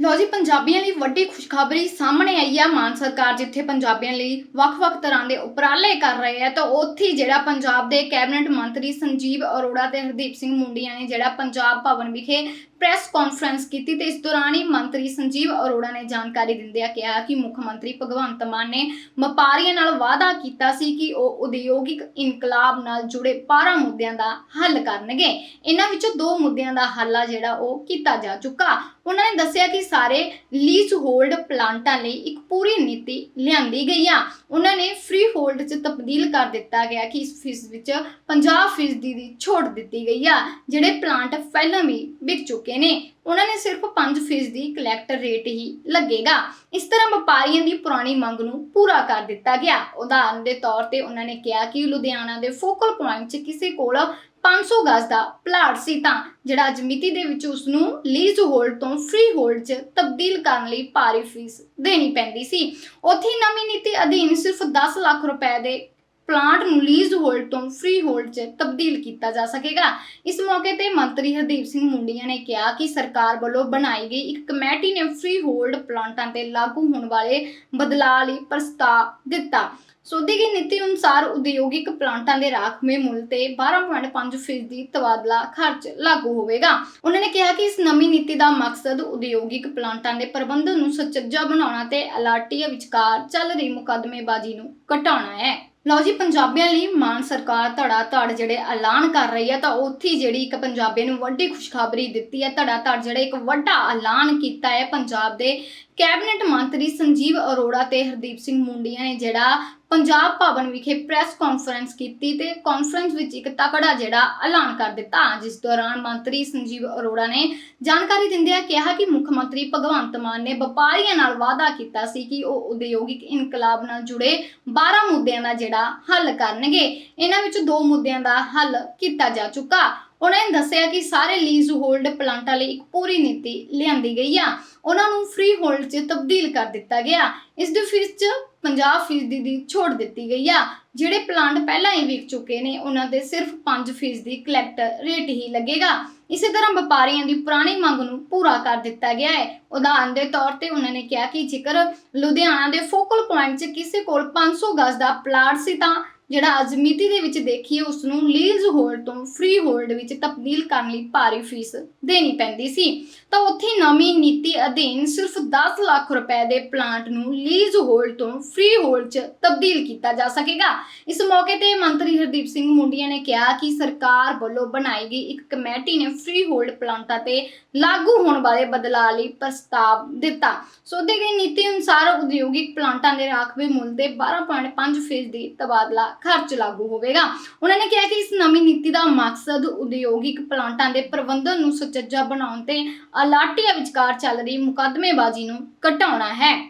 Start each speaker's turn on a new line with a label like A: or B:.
A: ਲੋ ਜੀ, ਪੰਜਾਬੀਆਂ ਲਈ ਵੱਡੀ ਖੁਸ਼ਖਬਰੀ ਸਾਹਮਣੇ ਆਈ ਹੈ ਮਾਨ ਸਰਕਾਰ ਜਿੱਥੇ ਪੰਜਾਬੀਆਂ ਲਈ ਵੱਖ-ਵੱਖ ਤਰ੍ਹਾਂ ਦੇ ਉਪਰਾਲੇ ਕਰ ਰਹੇ ਹੈ, ਤਾਂ ਉੱਥੇ ਜਿਹੜਾ ਪੰਜਾਬ ਦੇ ਕੈਬਨਿਟ ਮੰਤਰੀ ਸੰਜੀਵ ਅਰੋੜਾ ਤੇ ਹਰਦੀਪ ਸਿੰਘ ਮੁੰਡੀਆਂ ਨੇ ਜਿਹੜਾ ਪੰਜਾਬ ਭਵਨ ਵਿਖੇ ਪ੍ਰੈਸ ਕਾਨਫਰੰਸ ਕੀਤੀ, ਤੇ ਇਸ ਦੌਰਾਨ ਹੀ ਮੰਤਰੀ ਸੰਜੀਵ ਅਰੋੜਾ ਨੇ ਜਾਣਕਾਰੀ ਦਿੰਦਿਆਂ ਕਿਹਾ ਕਿ ਮੁੱਖ ਮੰਤਰੀ ਭਗਵੰਤ ਮਾਨ ਨੇ ਵਪਾਰੀਆਂ ਨਾਲ ਵਾਅਦਾ ਕੀਤਾ ਸੀ ਕਿ ਉਹ ਉਦਯੋਗਿਕ ਇਨਕਲਾਬ ਨਾਲ ਜੁੜੇ 12 ਮੁੱਦਿਆਂ ਦਾ ਹੱਲ ਕਰਨਗੇ। ਇਹਨਾਂ ਵਿੱਚੋਂ ਦੋ ਮੁੱਦਿਆਂ ਦਾ ਹੱਲ ਆ ਜਿਹੜਾ ਉਹ ਕੀਤਾ ਜਾ ਚੁੱਕਾ। ਉਹਨਾਂ ਨੇ ਦੱਸਿਆ ਕਿ ਸਾਰੇ ਲੀਜ਼ ਹੋਲਡ ਪਲਾਂਟਾਂ ਲਈ ਇੱਕ ਪੂਰੀ ਨੀਤੀ ਲਿਆਂਦੀ ਗਈ ਆ। ਉਹਨਾਂ ਨੇ ਫ੍ਰੀ ਹੋਲਡ 'ਚ ਤਬਦੀਲ ਕਰ ਦਿੱਤਾ ਗਿਆ ਕਿ ਇਸ ਫੀਸ ਵਿੱਚ 50% ਦੀ ਛੋਟ ਦਿੱਤੀ ਗਈ ਆ, ਜਿਹੜੇ ਪਲਾਂਟ ਪਹਿਲਾਂ ਵੀ ਵਿਕ ਚੁੱਕੇ ਨੇ। ਉਹਨਾਂ ਨੇ ਸਿਰਫ 5% ਦੀ ਕਲੈਕਟਰ ਰੇਟ ਹੀ ਲੱਗੇਗਾ। ਇਸ ਤਰ੍ਹਾਂ ਵਪਾਰੀਆਂ ਦੀ ਪੁਰਾਣੀ ਮੰਗ ਨੂੰ ਪੂਰਾ ਕਰ ਦਿੱਤਾ ਗਿਆ। ਉਦਾਹਰਨ ਦੇ ਤੌਰ ਤੇ ਉਹਨਾਂ ਨੇ ਕਿਹਾ ਕਿ ਲੁਧਿਆਣਾ ਦੇ ਫੋਕਲ ਪੁਆਇੰਟ 'ਚ ਕਿਸੇ ਕੋਲ 500 ਗਜ਼ ਦਾ ਪਲਾਟ ਸੀ ਤਾਂ, ਜਿਹੜਾ ਅੱਜ ਮਿਤੀ ਦੇ ਵਿੱਚ ਉਸ ਨੂੰ ਲੀਜ਼ ਹੋਲਡ ਤੋਂ ਫ੍ਰੀ ਹੋਲਡ 'ਚ ਤਬਦੀਲ ਕਰਨ ਲਈ ਭਾਰੀ ਫੀਸ ਦੇਣੀ ਪੈਂਦੀ ਸੀ। ਉੱਥੇ ਨਵੀਂ ਨੀਤੀ ਅਧੀਨ ਸਿਰਫ 10 ਲੱਖ ਰੁਪਏ ਦੇ ਪਲਾਂਟ ਨੂੰ ਲੀਜ਼ ਹੋਲਡ ਤੋਂ ਫ੍ਰੀ ਹੋਲਡ 'ਚ ਤਬਦੀਲ ਕੀਤਾ ਜਾ ਸਕੇਗਾ। ਇਸ ਮੌਕੇ ਤੇ ਮੰਤਰੀ ਹਰਦੀਪ ਸਿੰਘ ਮੁੰਡੀਆਂ ਨੇ ਕਿਹਾ ਕਿ ਸਰਕਾਰ ਵੱਲੋਂ ਬਣਾਈ ਗਈ ਇੱਕ ਕਮੇਟੀ ਨੇ ਫ੍ਰੀ ਹੋਲਡ ਪਲਾਂਟਾਂ ਤੇ ਲਾਗੂ ਹੋਣ ਵਾਲੇ ਬਦਲਾਅ ਲਈ ਪ੍ਰਸਤਾਵ ਦਿੱਤਾ। ਸੋਧੀ ਗਈ ਨੀਤੀ ਅਨੁਸਾਰ ਉਦਯੋਗਿਕ ਪਲਾਂਟਾਂ ਦੇ ਰਾਖਵੇਂ ਮੁੱਲ ਤੇ 12.5% ਦੀ ਤਬਾਦਲਾ ਖਰਚ ਲਾਗੂ ਹੋਵੇਗਾ। ਉਹਨਾਂ ਨੇ ਕਿਹਾ ਕਿ ਇਸ ਨਵੀਂ ਨੀਤੀ ਦਾ ਮਕਸਦ ਉਦਯੋਗਿਕ ਪਲਾਂਟਾਂ ਦੇ ਪ੍ਰਬੰਧਨ ਨੂੰ ਸੁਚੱਜਾ ਬਣਾਉਣਾ ਤੇ ਅਲਾਟੀਆ ਵਿਚਕਾਰ ਚੱਲ ਰਹੀ ਮੁਕੱਦਮੇਬਾਜ਼ੀ ਨੂੰ ਘਟਾਉਣਾ ਹੈ। ਲਓ ਜੀ, ਪੰਜਾਬੀਆਂ ਲਈ ਮਾਨ ਸਰਕਾਰ ਧੜਾ ਧੜ ਜਿਹੜੇ ਐਲਾਨ ਕਰ ਰਹੀ ਹੈ ਤਾਂ ਉੱਥੇ ਜਿਹੜੀ ਇੱਕ ਪੰਜਾਬੀਆਂ ਨੂੰ ਵੱਡੀ ਖੁਸ਼ਖਬਰੀ ਦਿੱਤੀ ਹੈ। ਧੜਾ ਧੜ ਜਿਹੜਾ ਇੱਕ ਵੱਡਾ ਐਲਾਨ ਕੀਤਾ ਹੈ। ਪੰਜਾਬ ਦੇ ਕੈਬਨਿਟ ਮੰਤਰੀ ਸੰਜੀਵ ਅਰੋੜਾ ਤੇ ਹਰਦੀਪ ਸਿੰਘ ਮੁੰਡੀਆਂ ਨੇ ਜਿਹੜਾ ਪੰਜਾਬ ਭਵਨ ਵਿਖੇ ਪ੍ਰੈਸ ਕਾਨਫਰੰਸ ਕੀਤੀ ਤੇ ਕਾਨਫਰੰਸ ਵਿੱਚ ਇੱਕ ਤਕੜਾ ਜਿਹੜਾ ਐਲਾਨ ਕਰ ਦਿੱਤਾ। ਜਿਸ ਦੌਰਾਨ ਮੰਤਰੀ ਸੰਜੀਵ ਅਰੋੜਾ ਨੇ ਜਾਣਕਾਰੀ ਦਿੰਦਿਆਂ ਕਿਹਾ ਕਿ ਮੁੱਖ ਮੰਤਰੀ ਭਗਵੰਤ ਮਾਨ ਨੇ ਵਪਾਰੀਆਂ ਨਾਲ ਵਾਅਦਾ ਕੀਤਾ ਸੀ ਕਿ ਉਹ ਉਦਯੋਗਿਕ ਇਨਕਲਾਬ ਨਾਲ ਜੁੜੇ 12 ਮੁੱਦਿਆਂ ਦਾ ਜਿਹੜਾ ਹੱਲ ਕਰਨਗੇ। ਇਹਨਾਂ ਵਿੱਚ ਦੋ ਮੁੱਦਿਆਂ ਦਾ ਹੱਲ ਕੀਤਾ ਜਾ ਚੁੱਕਾ। ਉਹਨਾਂ ਨੇ ਦੱਸਿਆ ਕਿ ਸਾਰੇ ਲੀਜ਼ ਹੋਲਡ ਪਲਾਂਟਾਂ ਲਈ ਇੱਕ ਪੂਰੀ ਨੀਤੀ ਲਿਆਂਦੀ ਗਈ ਆ। ਉਹਨਾਂ ਨੂੰ ਫ੍ਰੀ ਹੋਲਡ 'ਚ ਤਬਦੀਲ ਕਰ ਦਿੱਤਾ ਗਿਆ। ਇਸ ਦੀ ਫੀਸ 'ਚ 50% ਦੀ ਛੋਟ ਦਿੱਤੀ ਗਈ ਆ। ਜਿਹੜੇ ਪਲਾਂਟ ਪਹਿਲਾਂ ਹੀ ਵਿਕ ਚੁੱਕੇ ਨੇ, ਉਹਨਾਂ ਦੇ ਸਿਰਫ 5% ਦੀ ਕਲੈਕਟਰ ਰੇਟ ਹੀ ਲੱਗੇਗਾ। ਇਸੇ ਤਰ੍ਹਾਂ ਵਪਾਰੀਆਂ ਦੀ ਪੁਰਾਣੀ ਮੰਗ ਨੂੰ ਪੂਰਾ ਕਰ ਦਿੱਤਾ ਗਿਆ ਹੈ। ਉਦਾਹਰਨ ਦੇ ਤੌਰ ਤੇ ਉਹਨਾਂ ਨੇ ਕਿਹਾ ਕਿ ਜੇਕਰ ਲੁਧਿਆਣਾ ਦੇ ਫੋਕਲ ਪੁਆਇੰਟ 'ਚ ਕਿਸੇ ਕੋਲ 500 ਗਜ਼ ਦਾ ਪਲਾਟ ਸੀ ਤਾਂ ਜਿਹੜਾ ਅੱਜ ਮਿਤੀ ਦੇ ਵਿੱਚ ਦੇਖੀਏ ਉਸ ਨੂੰ ਲੀਜ਼ ਹੋਲਡ ਤੋਂ ਫ੍ਰੀ ਹੋਲਡ ਵਿੱਚ ਤਬਦੀਲ ਕਰਨ ਲਈ ਭਾਰੀ ਫੀਸ ਦੇਣੀ ਪੈਂਦੀ ਸੀ। ਤਾਂ ਉੱਥੇ ਨਵੀਂ ਨੀਤੀ ਅਧੀਨ ਸਿਰਫ 10 ਲੱਖ ਰੁਪਏ ਦੇ ਪਲਾਂਟ ਨੂੰ ਲੀਜ਼ ਹੋਲਡ ਤੋਂ ਫ੍ਰੀ ਹੋਲਡ 'ਚ ਤਬਦੀਲ ਕੀਤਾ ਜਾ ਸਕੇਗਾ। ਇਸ ਮੌਕੇ ਤੇ ਮੰਤਰੀ ਹਰਦੀਪ ਸਿੰਘ ਮੁੰਡੀਆਂ ਨੇ ਕਿਹਾ ਕਿ ਸਰਕਾਰ ਵੱਲੋਂ ਬਣਾਈ ਗਈ ਇੱਕ ਕਮੇਟੀ ਨੇ ਫ੍ਰੀ ਹੋਲਡ ਪਲਾਂਟਾਂ ਤੇ ਲਾਗੂ ਹੋਣ ਵਾਲੇ ਬਦਲਾਅ ਲਈ ਪ੍ਰਸਤਾਵ ਦਿੱਤਾ। ਸੋਧੇ ਗਈ ਨੀਤੀ ਅਨੁਸਾਰ ਉਦਯੋਗਿਕ ਪਲਾਂਟਾਂ ਦੇ ਰਾਖਵੇ ਮੁੱਲ ਤੇ 12.5% ਦੀ ਤਬਾਦਲਾ ਖਰਚ ਲਾਗੂ ਹੋਵੇਗਾ। ਉਹਨਾਂ ਨੇ ਕਿਹਾ ਕਿ ਇਸ ਨਵੀਂ ਨੀਤੀ ਦਾ ਮਕਸਦ ਉਦਯੋਗਿਕ ਪਲਾਂਟਾਂ ਦੇ ਪ੍ਰਬੰਧਨ ਨੂੰ ਸੁਚੱਜਾ ਬਣਾਉਣ ਤੇ ਅਲਾਟੀਆ ਵਿਚਕਾਰ ਚੱਲ ਰਹੀ ਮੁਕੱਦਮੇਬਾਜ਼ੀ ਨੂੰ ਘਟਾਉਣਾ ਹੈ।